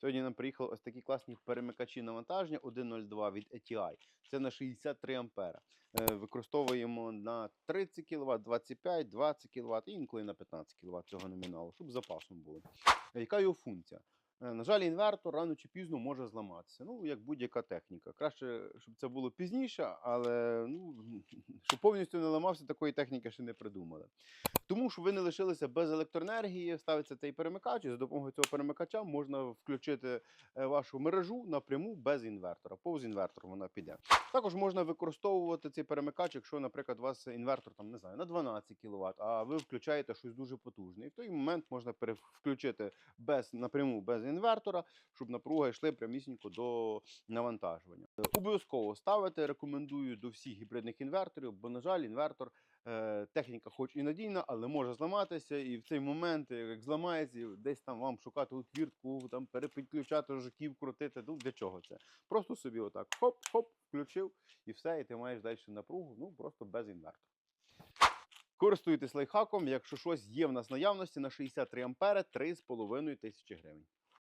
Сьогодні нам приїхали ось такі класні перемикачі навантаження 1.02 від ETI. Це на 63 ампера. Е, Використовуємо на 30 кВт, 25, 20 кВт інколи на 15 кВт цього номіналу, щоб запасом було. Е, Яка його функція? Е, На жаль, інвертор рано чи пізно може зламатися. Ну, як будь-яка техніка. Краще, щоб це було пізніше, але ну, щоб повністю не ламався, такої техніки ще не придумали. Тому що ви не лишилися без електроенергії, ставиться цей перемикач, і за допомогою цього перемикача можна включити е, вашу мережу напряму без інвертора. Повз інвертор вона піде. Також можна використовувати цей перемикач, якщо, наприклад, у вас інвертор там не знаю на 12 кВт, а ви включаєте щось дуже потужне. І в той момент можна перевключити без напряму без інвертора, щоб напруга йшли прямісінько до навантажування. Обов'язково ставити рекомендую до всіх гібридних інверторів, бо на жаль, інвертор е, техніка, хоч і надійна, але може зламатися. І в цей момент, як зламається, десь там вам шукати отвіртку, там перепідключати жуків, крутити. Ну для чого це? Просто собі отак хоп-хоп, включив і все, і ти маєш далі напругу, ну просто без інвертора. Користуйтесь лайфхаком, якщо щось є в нас наявності на 63 ампери, 3,5 тисячі гривень.